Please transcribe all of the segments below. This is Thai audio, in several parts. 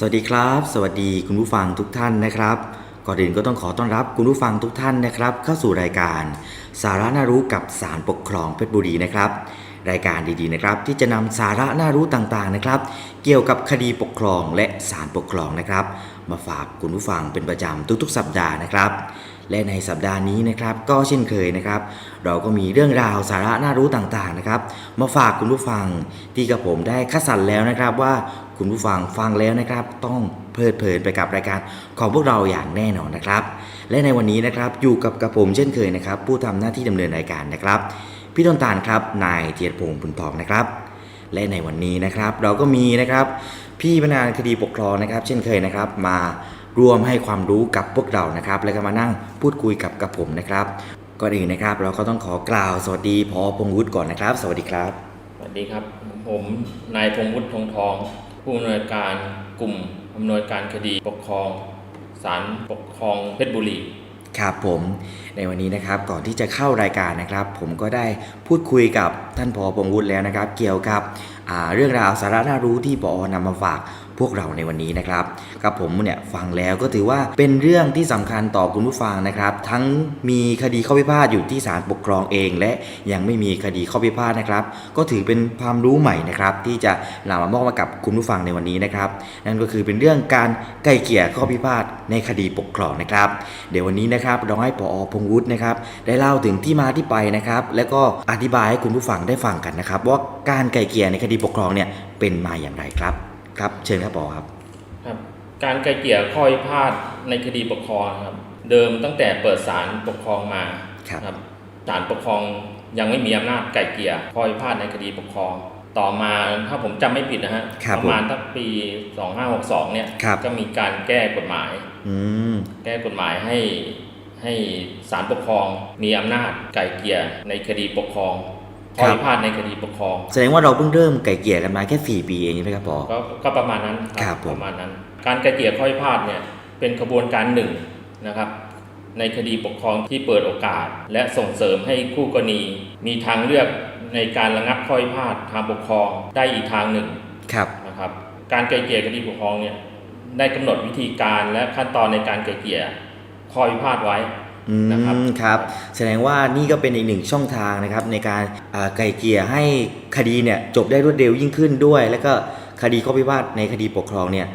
สวัสดีครับ สวัสดีคุณผู้ฟังทุกท่านนะครับ ก่อนอื่นก็ต้องขอต้อนรับคุณผู้ฟังทุกท่านนะครับ เข้าสู่รายการ สาระน่ารู้กับสารปกครองเพชรบุรีนะครับ รายการดีๆนะครับ ที่จะนำสาระน่ารู้ต่างๆนะครับ เกี่ยวกับคดีปกครองและสารปกครองนะครับ มาฝากคุณผู้ฟังเป็นประจำทุกๆ สัปดาห์นะครับ และในสัปดาห์นี้นะครับ ก็เช่นเคยนะครับ เราก็มีเรื่องราวสาระน่ารู้ต่างๆนะครับ มาฝากคุณผู้ฟังที่กับผมได้คัดสรรแล้วนะครับว่าคุณผู้ฟังฟังแล้วนะครับ ต้องเพลิดเพลินไปกับรายการของพวกเราอย่างแน่นอนนะครับ และในวันนี้นะครับอยู่กับกับผมเช่นเคยนะครับ ผู้ทำหน้าที่ดำเนินรายการนะครับ พี่ต้นตาลครับนายเทียรพงศ์บุญทองนะครับ และในวันนี้นะครับ เราก็มีนะครับ พี่พนักงานคดีปกครองนะครับ เช่นเคยนะครับ มา ร่วมให้ความรู้กับพวกเรานะครับ แล้วก็มานั่งพูดคุยกับกับผมนะครับก่อนอื่นนะครับ เราก็ต้องขอกล่าวสวัสดีพอพงษ์วุฒิก่อนนะครับ สวัสดีครับ สวัสดีครับ ผมนายพงษ์วุฒิทองทอง ผู้อำนวยการกลุ่มอำนวยการคดีปกครองศาลปกครองเพชรบุรีครับผมในวันนี้นะครับก่อนที่จะเข้ารายการนะครับ ผมก็ได้พูดคุยกับท่านพอพงษ์วุฒิแล้วนะครับ เกี่ยวกับอ่าเรื่องราวสาระน่ารู้ที่ปอนำมาฝาก พวกเราในวันนี้นะครับกับผมเนี่ยฟังแล้วก็ถือว่าเป็นเรื่องที่สำคัญต่อคุณผู้ฟังนะครับ ทั้งมีคดีข้อพิพาทอยู่ที่ศาลปกครองเอง และยังไม่มีคดีข้อพิพาทนะครับ ก็ถือเป็นความรู้ใหม่นะครับ ที่จะนำมามอบมากับคุณผู้ฟังในวันนี้นะครับ นั่นก็คือเป็นเรื่องการไกล่เกลี่ยข้อพิพาทในคดีปกครองนะครับ เดี๋ยววันนี้นะครับเราให้ปอพงวุฒินะครับ ได้เล่าถึงที่มาที่ไปนะครับ แล้วก็อธิบายให้คุณผู้ฟังได้ฟังกันนะครับ ว่าการไกล่เกลี่ยในคดีปกครองเนี่ยเป็นมาอย่างไรครับ ครับเชิญครับปอครับครับ การไกลเกลี่ยข้อพิพาทในคดีปกครองครับ เดิมตั้งแต่เปิดศาลปกครองมาครับศาลปกครองยังไม่มีอำนาจไกลเกลี่ยข้อพิพาทในคดีปกครอง ต่อมาถ้าผมจำไม่ผิดนะฮะครับประมาณตั้งปี 2562 เนี่ยครับก็มีการแก้กฎหมายอืมแก้กฎหมายให้ให้ศาลปกครองมีอำนาจไกล่เกลี่ยในคดีปกครอง ข้อพิพาทในคดีปกครอง แสดงว่าเราเพิ่งเริ่มไกล่เกลี่ยกันมาแค่ 4 ปีเองใช่ไหมครับปอก็ก็ประมาณนั้นครับผมประมาณนั้น การไกล่เกลี่ยข้อพิพาทเนี่ยเป็นกระบวนการหนึ่งนะครับในคดีปกครองที่เปิดโอกาส และส่งเสริมให้คู่กรณี มีทางเลือกในการระงับข้อพิพาททางปกครองได้อีกทางหนึ่งครับนะครับ การไกลเกลี่ยคดีปกครองเนี่ยได้กำหนดวิธีการและขั้นตอนในการไกลเกลี่ยข้อพิพาทไว้อืม นะครับครับแสดงว่านี่ก็เป็นอีกหนึ่งช่องทางนะครับในการอ่าไกล่เกลี่ยให้คดีเนี่ยจบได้รวดเร็วยิ่งขึ้นด้วย แล้วก็คดีข้อพิพาทในคดีปกครองเนี่ย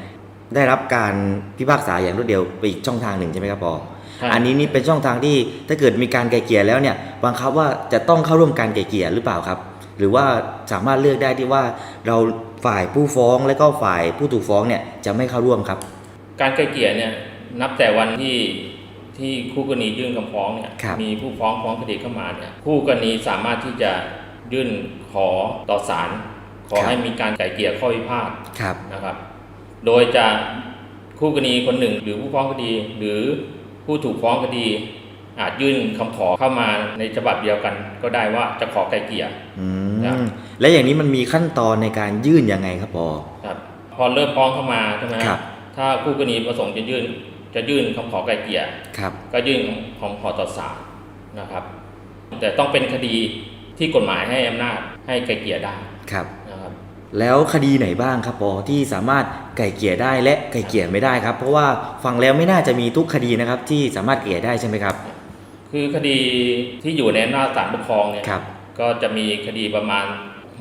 ได้รับการพิพากษาอย่างรวดเร็วไปอีกช่องทางหนึ่งใช่ไหมครับปอใช่อันนี้นี่เป็นช่องทางที่ถ้าเกิดมีการไกล่เกลี่ยแล้วเนี่ยบังคับว่าจะต้องเข้าร่วมการไกล่เกลี่ยหรือเปล่าครับ หรือว่าสามารถเลือกได้ที่ว่าเราฝ่ายผู้ฟ้องและก็ฝ่ายผู้ถูกฟ้องเนี่ยจะไม่เข้าร่วมครับ การไกลเกลี่ยเนี่ยนับแต่วันที่ ที่คู่กรณียื่นคำฟ้องเนี่ยครับมีผู้ฟ้องฟ้องคดีเข้ามาเนี่ยคู่กรณีสามารถที่จะยื่นขอต่อศาลขอให้มีการไกลเกลี่ยข้อพิพาทครับนะครับ โดยจะคู่กรณีคนหนึ่ง หรือผู้ฟ้องคดี หรือผู้ถูกฟ้องคดี อาจยื่นคำขอเข้ามาในฉบับเดียวกัน ก็ได้ว่าจะขอไกลเกลี่ยอืครับมและอย่างนี้มันมีขั้นตอนในการยื่นยังไงครับปอครับ พอเริ่มฟ้องเข้ามาใช่ไหมครับถ้าคู่กรณีประสงค์จะยื่น จะยื่นคำขอไกลเกลี่ยครับก็ยื่นของขอต่อศาลนะครับ แต่ต้องเป็นคดีที่กฎหมายให้อำนาจให้ไกลเกลี่ยได้ครับนะครับ แล้วคดีไหนบ้างครับปอที่สามารถไก่เกลี่ยได้และไก่เกลี่ยไม่ได้ครับ เพราะว่าฟังแล้วไม่น่าจะมีทุกคดีนะครับ ที่สามารถเกลี่ยได้ใช่ไหมครับ คือคดีที่อยู่ในอำนาจศาลปกครองเนี่ยครับก็จะมีคดีประมาณ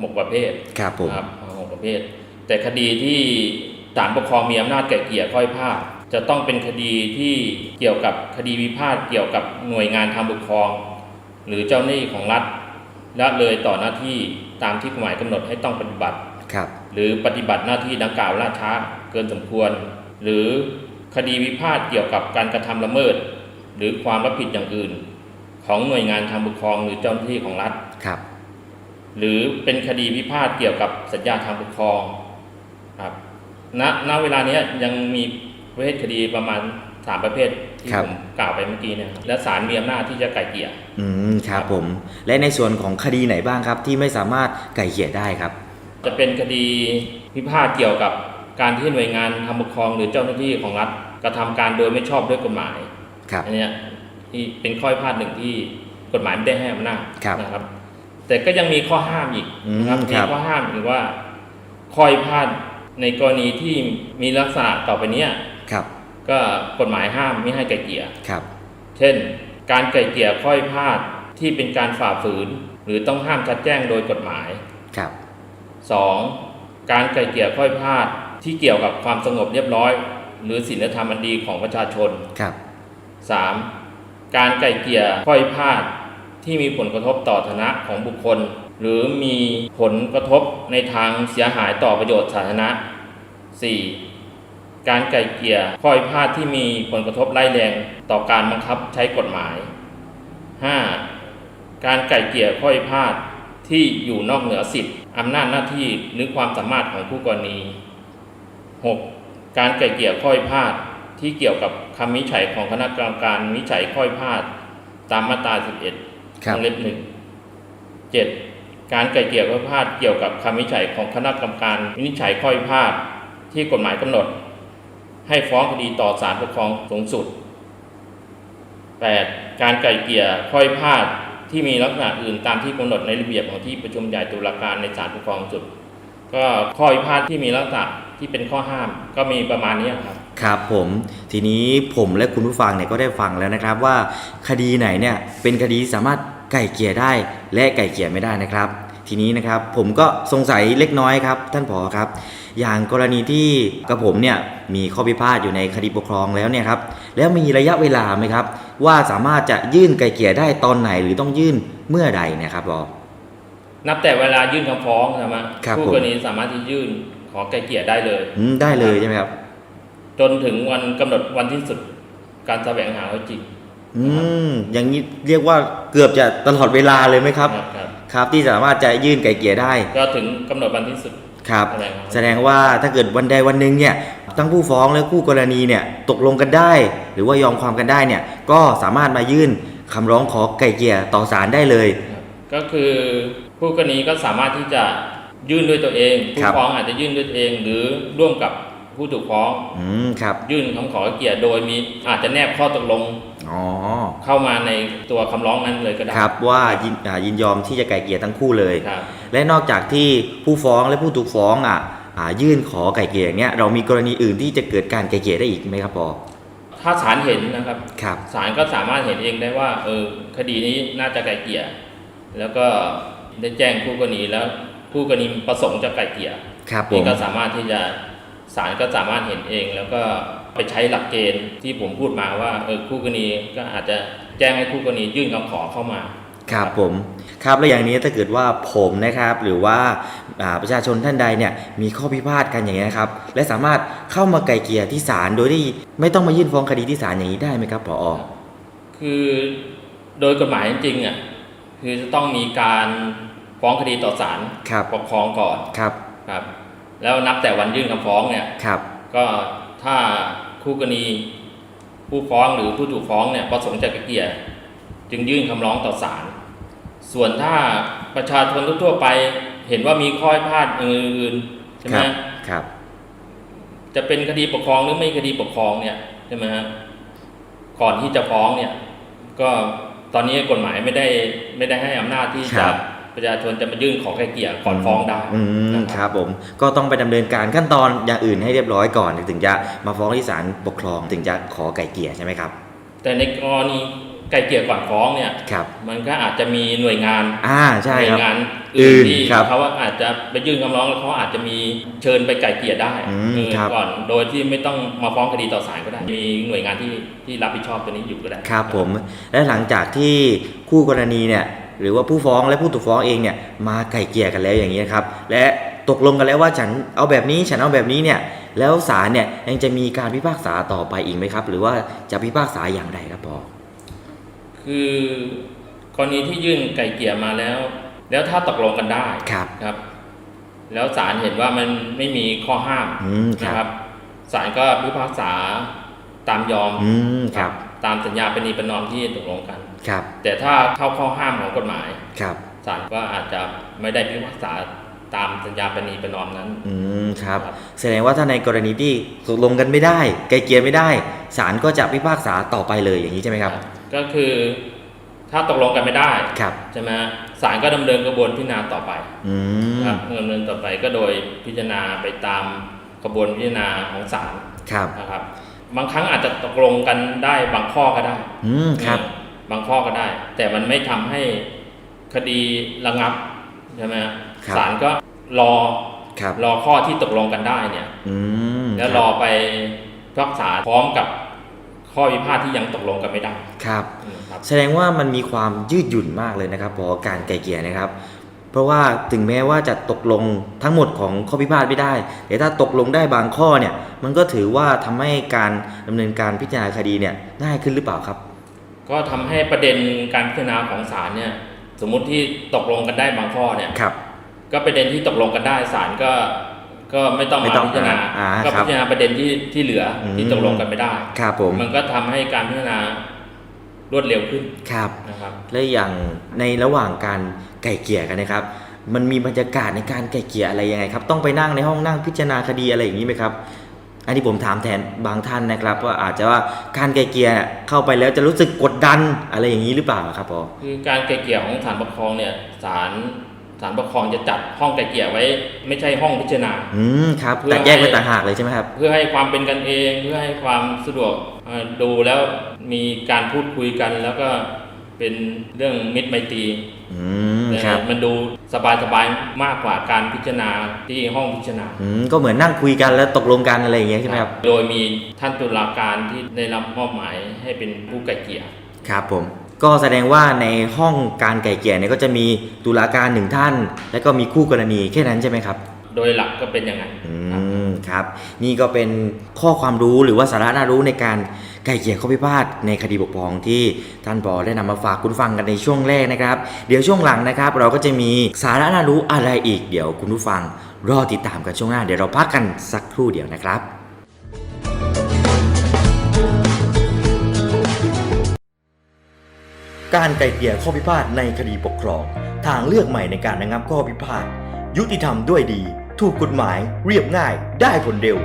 หกประเภทครับผมนะครับหกประเภท แต่คดีที่ศาลปกครองมีอำนาจไกลเกลี่ยข้อพิพาท จะต้องเป็นคดีที่เกี่ยวกับคดีวิพาทเกี่ยวกับหน่วยงานทางปกครอง หรือเจ้าหน้าที่ของรัฐละเลยต่อหน้าที่ตามที่กฎหมายกำหนดให้ต้องปฏิบัติครับ หรือปฏิบัติหน้าที่ดังกล่าวล่าช้าเกินสมควร หรือคดีวิพาทเกี่ยวกับการกระทำละเมิด หรือความรับผิดอย่างอื่น ของหน่วยงานทางปกครองหรือเจ้าหน้าที่ของรัฐครับ หรือเป็นคดีพิพาทเกี่ยวกับสัญญาทางปกครองครับณณเวลาเนี้ยยังมี ประเภทคดีประมาณสามประเภทที่ครับ ผมกล่าวไปเมื่อกี้เนี่ยครับและศาลมีอำนาจที่จะไกล่เกลี่ยอืมครับผม และในส่วนของคดีไหนบ้างครับ ที่ไม่สามารถไก่เกลี่ยได้ครับ จะเป็นคดีพิพาทเกี่ยวกับการที่หน่วยงานทางปกครองหรือเจ้าหน้าที่ของรัฐกระทำการโดยไม่ชอบด้วยกฎหมาย ครับ อันเนี้ยที่เป็นข้อพิพาทหนึ่งที่กฎหมายไม่ได้ให้อำนาจครับนะครับ แต่ก็ยังมีข้อห้ามอีกนะครับอืมมีครับ ข้อห้ามอีกว่าข้อพิพาทในกรณีที่มีลักษณะต่อไปเนี้ย ครับก็กฎหมายห้ามไม่ให้ไกลเกลี่ยครับ เช่น การไกลเกลี่ยข้อยพาดที่เป็นการฝ่าฝืน หรือต้องห้ามชัดแจ้งโดยกฎหมายครับ 2. การไกลเกลี่ยข้อยพาดที่เกี่ยวกับความสงบเรียบร้อย หรือศีลธรรมอันดีของประชาชนครับ 3. การไกลเกลี่ยข้อยพาดที่มีผลกระทบต่อฐานะของบุคคล หรือมีผลกระทบในทางเสียหายต่อประโยชน์สาธารณะ 4. การไกลเกลี่ยข้อยพาดที่มีผลกระทบร้ายแรงต่อการบังคับใช้กฎหมาย 5. การไกลเกลี่ยข้อยพาดที่อยู่นอกเหนือสิทธิอำนาจหน้าที่หรือความสามารถของผู้กรณี 6. การไกลเกลี่ยข้อยพาดที่เกี่ยวกับคำวินิจฉัยของคณะกรรมการวินิจฉัยข้อยพาดตามมาตรา11ครับวงเล็บหนึ่งเจ็ดการไกลเกลี่ยข้อยพาดเกี่ยวกับคำวินิจฉัยของคณะกรรมการวินิจฉัยข้อยพาดที่กฎหมายกำหนด ให้ฟ้องคดีต่อศาลปกครองสูงสุด 8. การไกลเกลี่ยข้อยพาดที่มีลักษณะอื่นตามที่กำหนดในระเบียบของที่ประชุมใหญ่ตุลาการในศาลปกครองสูงสุด ก็ข้อพิพาทที่มีลักษณะที่เป็นข้อห้ามก็มีประมาณนี้ครับครับผมทีนี้ผมและคุณผู้ฟังเนี่ยก็ได้ฟังแล้วนะครับว่า คดีไหนเนี่ยเป็นคดีสามารถไก่เกี่ยได้และไก่เกี่ยไม่ได้นะครับ ทีนี้นะครับผมก็สงสัยเล็กน้อยครับ ท่านผอครับ อย่างกรณีที่กับผมเนี่ยมีข้อพิพาทอยู่ในคดีปกครองแล้วเนี่ยครับแล้วมีระยะเวลาไหมครับ ว่าสามารถจะยื่นไก่เกลี่ยได้ตอนไหนหรือต้องยื่นเมื่อใดเนะครับผอนับแต่เวลายื่นคำฟ้องใช่ไหมครับผู้ผมกรณีสามารถที่ยื่นขอไกลเกลี่ยได้เลยอืมได้เลยใช่ไหมครับ จนถึงวันกำหนดวันที่สุดการแสวงหาข้อจริงอืมอย่างนี้เรียกว่าเกือบจะตลอดเวลาเลยไหมครับ ครับครับที่สามารถจะยื่นไก่เกลี่ยได้ ก็ถึงกำหนดวันที่สุด ครับแสดงครับ แสดงว่าถ้าเกิดวันใดวันหนึ่งเนี่ยทั้งผู้ฟ้องและคู่กรณีเนี่ยตกลงกันได้ หรือว่ายอมความกันได้เนี่ยก็สามารถมายื่นคำร้องขอไก่เกลี่ยต่อศาลได้เลยครับก็คือผู้กรณีก็สามารถที่จะยื่นด้วยตัวเอง ผู้ครับ ฟ้องอาจจะยื่นด้วยตัวเอง หรือร่วมกับ ผู้ถูกฟ้องอืมครับยื่นคำขอไกลเกลี่ยโดยมีอาจจะแนบข้อตกลงอ๋อเข้ามาในตัวคำร้องนั้นเลยก็ได้ครับว่ายินอ่ายินยอมที่จะไก่เกลี่ยทั้งคู่เลย ครับ และนอกจากที่ผู้ฟ้องและผู้ถูกฟ้องอะอ่ายื่นขอไก่เกลี่ยเนี่ยเรามีกรณีอื่นที่จะเกิดการไก่เกลี่ยได้อีกไหมครับปอถ้าศาลเห็นนะครับครับ ศาลก็สามารถเห็นเองได้ว่าเออคดีนี้น่าจะไกลเกลี่ยแล้วก็ได้แจ้งคู่กรณีแล้วคู่กรณีประสงค์จะไกลเกลี่ยครับผนี่มก็สามารถที่จะ ศาลก็สามารถเห็นเอง แล้วก็ไปใช้หลักเกณฑ์ที่ผมพูดมาว่าเออคู่กรณีก็อาจจะแจ้งให้คู่กรณียื่นคำขอเข้ามาครับผมครับแล้วอย่างนี้ถ้าเกิดว่าผมนะครับหรือว่าอ่าประชาชนท่านใดเนี่ยมีข้อพิพาทกันอย่างนี้ยนะครับและสามารถเข้ามาไกลเกลี่ยที่ศาลโดยที่ไม่ต้องมายื่นฟ้องคดีที่ศาลอย่างนี้ได้ไหมครับผอคือโดยกฎหมายจริงๆอะคือจะต้องมีการฟ้องคดีต่อศาลครับปกครองก่อนครับครับ แล้วนับแต่วันยื่นคำฟ้องเนี่ยครับ ก็ถ้าคู่กรณีผู้ฟ้องหรือผู้ถูกฟ้องเนี่ยประสงค์จะไกลเกลี่ยจึงยื่นคำร้องต่อศาลส่วนถ้าประชาชนทั่วๆไปเห็นว่ามีข้อพิพาทอื่นๆใช่ไหคมรับครับ จะเป็นคดีปกครองหรือไม่คดีปกครองเนี่ยใช่ไหมฮะก่อนที่จะฟ้องเนี่ย ก็ตอนนี้กฎหมายไม่ได้ไม่ได้ให้อำนาจที่ครัจะบ ประชาชนจะมายื่นขอไกลเกลี่ยก่อนฟ้องได้อืมนะครับผมก็ต้องไปดำเนินการขั้นตอนอย่างอื่นให้เรียบร้อยก่อน ถึงจะมาฟ้องที่ศาลปกครอง ถึงจะขอไก่เกลี่ยใช่ไหมครับ แต่ในกรณีไกลเกลี่ยก่อนฟ้องเนี่ยครับมันก็อาจจะมีหน่วยงานอ่าใช่หน่วครับยงานอื่อื่นนที่ครับเขาอาจจะไปยื่นคำร้องแล้วเขาอาจจะมีเชิญไปไกลเกลี่ยได้อืมเออครับก่อนโดยที่ไม่ต้องมาฟ้องคดีต่อศาลก็ได้มีหน่วยงานที่ที่รับผิดชอบตัวนี้อยู่ก็ได้ครับผม และหลังจากที่คู่กรณีเนี่ย หรือว่าผู้ฟ้องและผู้ถูกฟ้องเองเนี่ยมาไก่เกลี่ยกันแล้วอย่างนี้ยครับและตกลงกันแล้วว่าฉันเอาแบบนี้ฉันเอาแบบนี้เนี่ยแล้วศาลเนี่ยยังจะมีการพิพากษาต่อไปอีกไหมครับ หรือว่าจะพิพากษาอย่างไรครับพอคือกรณีที่ยื่นไกลเกลี่ยมาแล้ว แล้วถ้าตกลงกันได้ครับครับ แล้วศาลเห็นว่ามันไม่มีข้อห้ามอืมคนะครัรับบศาลก็พิพากษาตามยอมอืมครับ ตามสัญญาปณีประนอมที่ตกลงกัน ครับ แต่ถ้าเข้าข้อห้ามของกฎหมายครับศาลก็อาจจะไม่ได้พิพากษาตามสัญญาปณีประนอมนั้น อืมครับครับ แสดงว่าถ้าในกรณีที่ตกลงกันไม่ได้ ไกลเกลี่ยไม่ได้ศาลก็จะพิพากษาต่อไปเลยอย่างนี้ใช่ไหมครับ ก็คือถ้าตกลงกันไม่ได้ครับใช่ไหมศาลก็ดำเนินกระบวนพิจารณาต่อไปอืมครับดำเนินต่อไปก็โดยพิจารณาไปตามกระบวนพิจารณาของศาลครับนะครับ บางครั้งอาจจะตกลงกันได้บางข้อก็ได้ อืมครับเออ บางข้อก็ได้ แต่มันไม่ทำให้คดีระงับใช่ไหมครับศาลก็รอครับรอข้อที่ตกลงกันได้เนี่ยอืมแล้วครบอไปพิพักษาพร้อมกับข้อพิพาทที่ยังตกลงกันไม่ได้ครับอืมครับแสดงว่ามันมีความยืดหยุ่นมากเลยนะครับพอการไกลเกลี่ยนะครับ เพราะว่าถึงแม้ว่าจะตกลงทั้งหมดของข้อพิพาทไม่ได้ แต่ถ้าตกลงได้บางข้อเนี่ย มันก็ถือว่าทำให้การดำเนินการพิจารณาคดีเนี่ยง่ายขึ้นหรือเปล่าครับ ก็ทำให้ประเด็นการพิจารณาของศาลเนี่ย สมมุติที่ตกลงกันได้บางข้อเนี่ยครับ ก็ประเด็นที่ตกลงกันได้ศาลก็ก็ไม่ต้องไม่มาต้องพิจารณาอ่าก็ครับพิจารณาประเด็นที่ที่เหลืออมที่ตกลงกันไม่ได้ครับผมมันก็ทำให้การพิจารณารวดเร็วขึ้นครับนะครับและอย่างในระหว่างการไก่เกลี่ยกันนะครับ มันมีบรรยากาศในการไก่เกลี่ยอะไรยังไงครับ ต้องไปนั่งในห้องนั่งพิจารณาคดีอะไรอย่างนี้ไหมครับ อันนี้ผมถามแทนบางท่านนะครับว่าอาจจะว่าการไก่เกลี่ยเข้าไปแล้วจะรู้สึกกดดันอะไรอย่างนี้หรือเปล่าครับพอคือการไกลเกลี่ยของศาลปกครองเนี่ยศาลศาลปกครองจะจัดห้องไกลเกลี่ยไว้ ไม่ใช่ห้องพิจารณาอืมครับเพื่อแต่แยกไว้ให้ต่างหากเลยใช่ไหมครับ เพื่อให้ความเป็นกันเองเพื่อให้ความสะดวกเอ่อดูแล้วมีการพูดคุยกันแล้วก็เป็นเรื่องมิตรไมตรี อืมครับ มันดูสบายสบายๆมากกว่าการพิจารณาที่ห้องพิจารณาอืมก็เหมือนนั่งคุยกันแล้วตกลงกันอะไรอย่างเงี้ยใช่ไหมครับ โดยมีท่านตุลาการที่ได้รับมอบหมายให้เป็นผู้ไกลเกลี่ยครับผม ก็แสดงว่าในห้องการไก่เกลี่ยเนี่ยก็จะมีตุลาการหนึ่งท่าน แล้วก็มีคู่กรณีแค่นั้นใช่ไหมครับ โดยหลักก็เป็นอย่างนั้นอืครับม ครับ นี่ก็เป็นข้อความรู้หรือว่าสาระน่ารู้ในการไก่เกลี่ยข้อพิพาทในคดีปกครองที่ท่านปอได้นำมาฝากคุณฟังกันในช่วงแรกนะครับ เดี๋ยวช่วงหลังนะครับ เราก็จะมีสาระน่ารู้อะไรอีก เดี๋ยวคุณผู้ฟังรอติดตามกันช่วงหน้า เดี๋ยวเราพักกันสักครู่เดียวนะครับการไกล่เกลี่ยข้อพิพาทในคดีปกครอง ทางเลือกใหม่ในการระงับข้อพิพาทยุติธรรมด้วยดี ถูกกฎหมายเรียบง่ายได้ผลเร็ว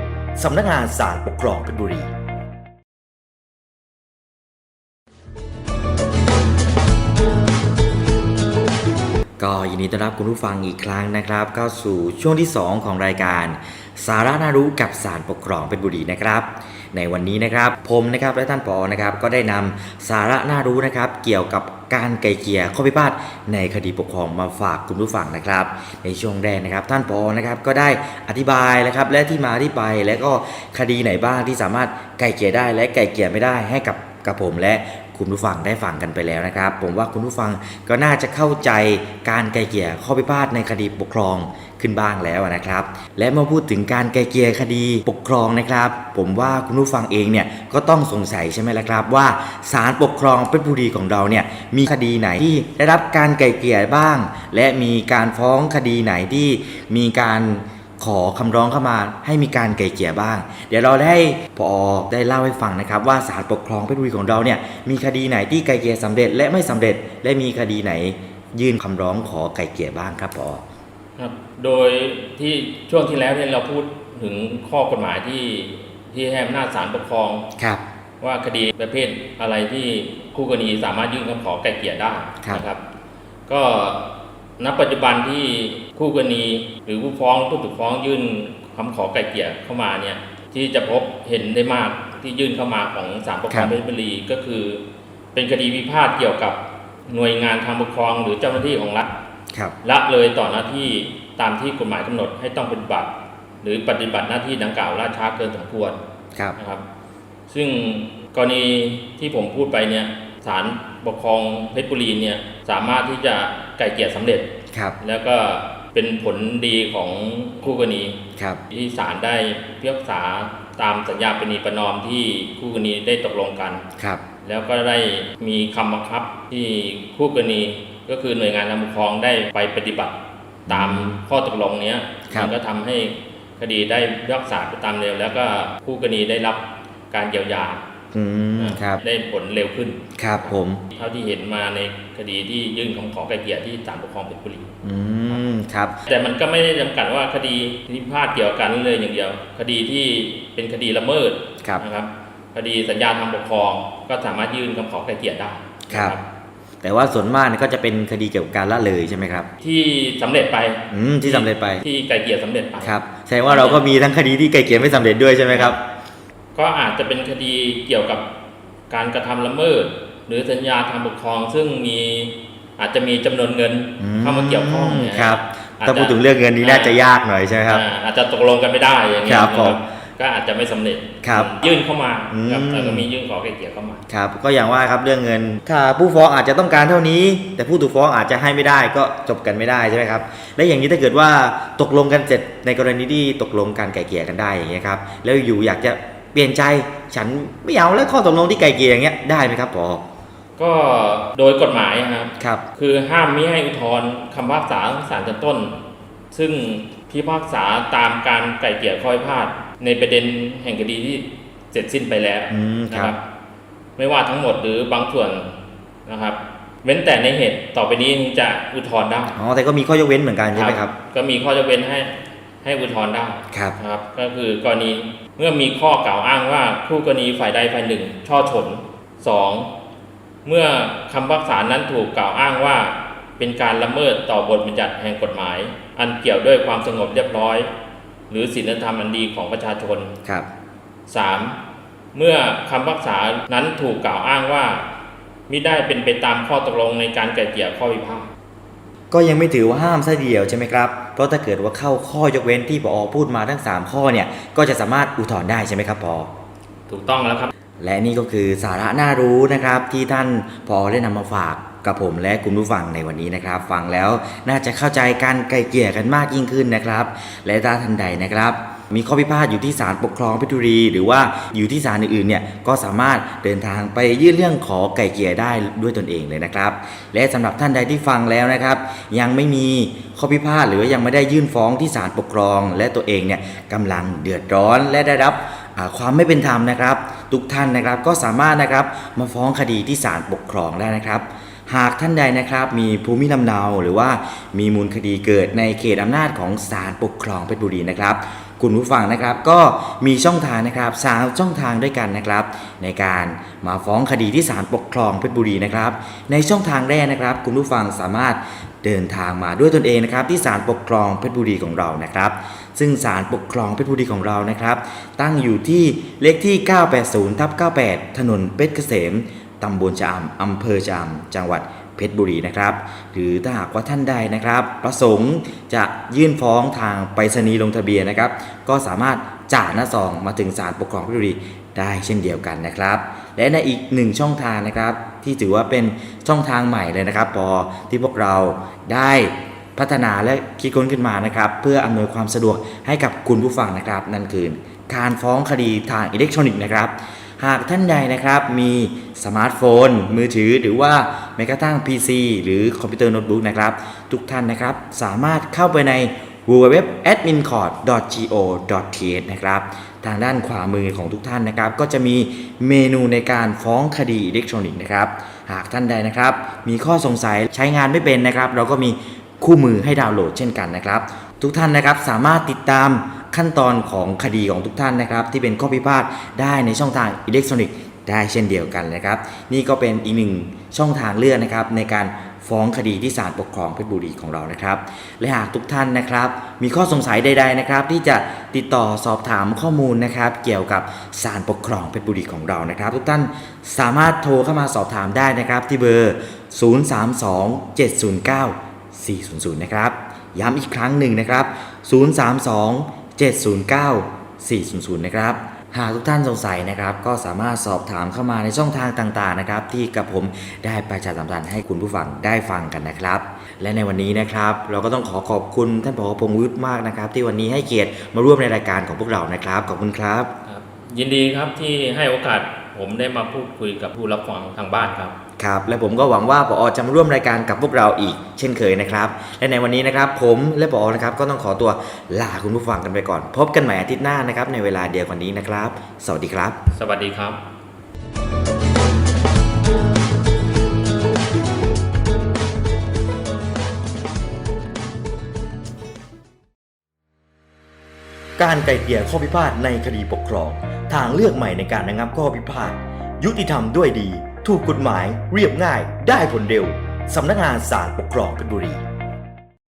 สำนักงานศาลปกครองเพชรบุรีก็ยินดีต้อนรับคุณผู้ฟังอีกครั้งนะครับ เข้าสู่ช่วงที่ 2 ของรายการ สาระน่ารู้กับสารปกครองเพชรบุรีนะครับ ในวันนี้นะครับ ผมนะครับและท่านปอนะครับก็ได้นำสาระน่ารู้นะครับ เกี่ยวกับการไกลเกลี่ยข้อพิพาทในคดีปกครองมาฝากคุณผู้ฟังนะครับ ในช่วงแรกนะครับ ท่านปอนะครับก็ได้อธิบายนะครับและที่มาที่ไปและก็คดีไหนบ้างที่สามารถไกลเกลี่ยได้และไกลเกลี่ยไม่ได้ให้กับกับผมและคุณผู้ฟังได้ฟังกันไปแล้วนะครับ ผมว่าคุณผู้ฟังก็น่าจะเข้าใจการไกลเกลี่ยข้อพิพาทในคดีปกครอง ขึ้นบ้างแล้วนะครับ และเมื่อพูดถึงการไกลเกลี่ยคดีปกครองนะครับ ผมว่าคุณผู้ฟังเองเนี่ยก็ต้องสงสัยใช่ไหมล่ะครับ ว่าศาลปกครองเพชรบุรีของเราเนี่ยมีคดีไหนที่ได้รับการไกลเกลี่ยบ้าง และมีการฟ้องคดีไหนที่มีการขอคำร้องเข้ามาให้มีการไกล่เกลี่ยบ้าง เดี๋ยวเราได้พอได้เล่าให้ฟังนะครับ ว่าศาลปกครองเพชรบุรีของเราเนี่ยมีคดีไหนที่ไกล่เกลี่ยสำเร็จและไม่สำเร็จ และมีคดีไหนยื่นคำร้องขอไกล่เกลี่ยบ้างครับพอ โดยที่ช่วงที่แล้วเนี่ยเราพูดถึงข้อกฎหมายที่ที่ให้อำนาจศาลปกครองครับ ว่าคดีประเภทอะไรที่คู่กรณีสามารถยื่นคำขอไกลเกลี่ยได้ครับนะครับ ก็ณปัจจุบันที่คู่กรณีหรือผู้ฟ้องผู้ถูกฟ้องยื่นคำขอไกลเกลี่ยเข้ามาเนี่ยที่จะพบเห็นได้มากที่ยื่นเข้ามาของศาลปกครองเพชรบุรีก็คือ เป็นคดีพิพาทเกี่ยวกับหน่วยงานทางปกครองหรือเจ้าหน้าที่ของรัฐครับละเลยต่อหน้าที่ ตามที่กฎหมายกำหนดให้ต้องปฏิบัติ หรือปฏิบัติหน้าที่ดังกล่าวล่าช้าเกินสมควรครับนะครับ ซึ่งกรณีที่ผมพูดไปเนี่ยศาลปกครองเพชรบุรีเนี่ยสามารถที่จะไกล่เกลี่ยสำเร็จครับ แล้วก็เป็นผลดีของคู่กรณีครับที่ศาลได้พิพากษาตามสัญญาปณีประนอมที่คู่กรณีได้ตกลงกันครับ แล้วก็ได้มีคำบังคับที่คู่กรณีก็คือหน่วยงานนำปกครองได้ไปปฏิบัติ ตามข้อตกลงเนี้ยครับ มัก็ทำให้คดีได้พิพากษาไปตามเร็ว แล้วก็คู่กรณีได้รับการเยียวยาอืมครับ ได้ผลเร็วขึ้น ครับผม เท่าที่เห็นมาในคดีที่ยื่นคำขอไกลเกลี่ยที่ศาลปกครองเพชรบุรี อืมครับ แต่มันก็ไม่ได้จำกัดว่าคดีพิพาทเกี่ยวกันเลยอย่างเดียว คดีที่เป็นคดีละเมิดครับนะครับ คดีสัญญาทางปกครองก็สามารถยื่นคำขอไกลเกลี่ยได้ครับนะ แต่ว่าส่วนมากเนี่ยก็จะเป็นคดีเกี่ยวกับการละเลยใช่ไหมครับที่สำเร็จไปอืมที่สำเร็จไปที่ไกลเกลี่ยสำเร็จไปครับแสดงว่าเราก็มีทั้งคดีที่ไกลเกลี่ยไม่สำเร็จด้วยใช่ไหมครับ ก็อาจจะเป็นคดีเกี่ยวกับการกระทำละเมิด หรือสัญญาทางปกครอง ซึ่งมีอาจจะมีจำนวนเงินอืมเข้ามาเกี่ยวข้องเนี่ยครับอาจถ้าพูดถึงเรื่องเงินนี้น่าจะยากหน่อยใช่ไหมครับ อ่าอาจจะตกลงกันไม่ได้อย่างเงี้ยครับนะผม ก็อาจจะไม่สำเร็จครับยื่นเข้ามาอืมครับแล้วก็มียื่นขอไกลเกลี่ยเข้ามาครับก็อย่างว่าครับเรื่องเงิน ถ้าผู้ฟ้องอาจจะต้องการเท่านี้ แต่ผู้ถูกฟ้องอาจจะให้ไม่ได้ก็จบกันไม่ได้ใช่ไหมครับและอย่างนี้ถ้าเกิดว่าตกลงกันเสร็จในกรณีที่ตกลงการไกลเกลี่ยกันได้อย่างเงี้ยครับแล้วอยู่อยากจะเปลี่ยนใจฉันไม่เอาแล้วข้อตกลงที่ไกลเกลี่ยอย่างเงี้ยได้ไหมครับพอก็โดยกฎหมายนะครับครับ คือห้ามมิให้อุทธรณ์คำพิพากษาของศาลชั้นต้น ซึ่งพิพากษาตามการไกล่เกลี่ยข้อพิพาท ในประเด็นแห่งคดีที่เสร็จสิ้นไปแล้วอืมนะครับ ไม่ว่าทั้งหมดหรือบางส่วนนะครับ เว้นแต่ในเหตุต่อไปนี้จะอุทธรณ์ได้อ๋อแต่ก็มีข้อยกเว้นเหมือนกันใช่ไหมครับ ก็มีข้อยกเว้นให้ให้อุทธรณ์ได้ครับนะครับ ก็คือกรณีเมื่อมีข้อกล่าวอ้างว่าคู่กรณีฝ่ายใดฝ่ายหนึ่ง ช่อฉนสองเมื่อคำพิพากษานั้นถูกกล่าวอ้างว่า เป็นการละเมิดต่อบทบัญญัติแห่งกฎหมาย อันเกี่ยวด้วยความสงบเรียบร้อย หรือศีลธรรมอันดีของประชาชนครับ 3. เมื่อคำพิพากษานั้นถูกกล่าวอ้างว่ามิได้เป็นไปตามข้อตกลงในการไกล่เกลี่ยข้อพิพาทก็ยังไม่ถือว่าห้ามซะเดียวใช่ไหมครับ เพราะถ้าเกิดว่าเข้าข้อยกเว้นที่พอพูดมาทั้ง 3 ข้อเนี่ย ก็จะสามารถอุทธรณ์ได้ใช่ไหมครับพอถูกต้องแล้วครับ และนี่ก็คือสาระน่ารู้นะครับที่ท่านพอได้นำมาฝาก กับผมและคุณผู้ฟังในวันนี้นะครับ ฟังแล้วน่าจะเข้าใจการไกลเกลี่ยกันมากยิ่งขึ้นนะครับ และถ้าท่านใดนะครับ มีข้อพิพาทอยู่ที่ศาลปกครองเพชรบุรี หรือว่าอยู่ที่ศาลอื่นๆเนี่ยก็สามารถเดินทางไปยื่นเรื่องขอไกลเกลี่ยได้ด้วยตนเองเลยนะครับ และสำหรับท่านใดที่ฟังแล้วนะครับ ยังไม่มีข้อพิพาทหรือว่ายังไม่ได้ยื่นฟ้องที่ศาลปกครอง และตัวเองเนี่ยกำลังเดือดร้อนและได้รับความไม่เป็นธรรมนะครับ ทุกท่านนะครับก็สามารถนะครับมาฟ้องคดีที่ศาลปกครองได้นะครับ หากท่านใดนะครับมีภูมิลำเนาหรือว่ามีมูลคดีเกิดในเขตอำนาจของศาลปกครองเพชรบุรีนะครับ คุณผู้ฟังนะครับก็มีช่องทางนะครับสามช่องทางด้วยกันนะครับ ในการมาฟ้องคดีที่ศาลปกครองเพชรบุรีนะครับ ในช่องทางแรกนะครับ คุณผู้ฟังสามารถเดินทางมาด้วยตนเองนะครับ ที่ศาลปกครองเพชรบุรีของเรานะครับ ซึ่งศาลปกครองเพชรบุรีของเรานะครับ ตั้งอยู่ที่เลขที่ 980ทับ98 ถนนเพชรเกษม ตำบลชะอำอำเภอชะอำจังหวัดเพชรบุรีนะครับ หรือถ้าหากว่าท่านใดนะครับ ประสงค์จะยื่นฟ้องทางไปรษณีย์ลงทะเบียนนะครับ ก็สามารถจ่าหน้าซองมาถึงศาลปกครองเพชรบุรีได้เช่นเดียวกันนะครับ และในอีกหนึ่งช่องทางนะครับ ที่ถือว่าเป็นช่องทางใหม่เลยนะครับ พอที่พวกเราได้พัฒนาและคิดค้นขึ้นมานะครับ เพื่ออำนวยความสะดวกให้กับคุณผู้ฟังนะครับ นั่นคือการฟ้องคดีทางอิเล็กทรอนิกส์นะครับ หากท่านใดนะครับมีสมาร์ทโฟน มือถือหรือว่าแม้กระทั่ง PC หรือคอมพิวเตอร์โน้ตบุ๊กนะครับ ทุกท่านนะครับสามารถเข้าไปใน www.admincourt.go.th นะครับทางด้านขวามือของทุกท่านนะครับ ก็จะมีเมนูในการฟ้องคดีอิเล็กทรอนิกส์นะครับ หากท่านใดนะครับ มีข้อสงสัยใช้งานไม่เป็นนะครับ เราก็มีคู่มือให้ดาวน์โหลดเช่นกันนะครับ ทุกท่านนะครับสามารถติดตาม ขั้นตอนของคดีของทุกท่านนะครับ ที่เป็นข้อพิพาทได้ในช่องทางอิเล็กทรอนิกส์ได้เช่นเดียวกันนะครับ นี่ก็เป็นอีกหนึ่งช่องทางเลือกนะครับ ในการฟ้องคดีที่ศาลปกครองเพชรบุรีของเรานะครับ และหากทุกท่านนะครับ มีข้อสงสัยใด ๆนะครับ ที่จะติดต่อสอบถามข้อมูลนะครับ เกี่ยวกับศาลปกครองเพชรบุรีของเรานะครับ ทุกท่านสามารถโทรเข้ามาสอบถามได้นะครับ ที่เบอร์ 032 709 400 นะครับ ย้ำอีกครั้งหนึ่งนะครับ 032 709 400 นะครับ หากทุกท่านสงสัยนะครับ ก็สามารถสอบถามเข้ามาในช่องทางต่างๆนะครับ ที่กับผมได้ประชาสัมพันธ์ให้คุณผู้ฟังได้ฟังกันนะครับ และในวันนี้นะครับ เราก็ต้องขอขอบคุณท่านผอพงษ์วุฒิมากนะครับ ที่วันนี้ให้เกียรติมาร่วมในรายการของพวกเรานะครับขอบคุณครับ ยินดีครับที่ให้โอกาส ผมได้มาพูดคุยกับผู้รับฟังทางบ้านครับ ครับ และผมก็หวังว่าปอจะมาร่วมรายการกับพวกเราอีก เช่นเคยนะครับ และในวันนี้นะครับผมและปอนะครับก็ต้องขอตัวลาคุณผู้ฟังกันไปก่อน พบกันใหม่อาทิตย์หน้านะครับในเวลาเดียวกันนี้นะครับ สวัสดีครับ สวัสดีครับ การไกลเกลี่ยข้อพิพาทในคดีปกครอง ทางเลือกใหม่ในการระงับข้อพิพาท ยุติธรรมด้วยดี ถูกกฎหมาย เรียบง่าย ได้ผลเร็ว สำนักงานศาลปกครองเพชรบุรี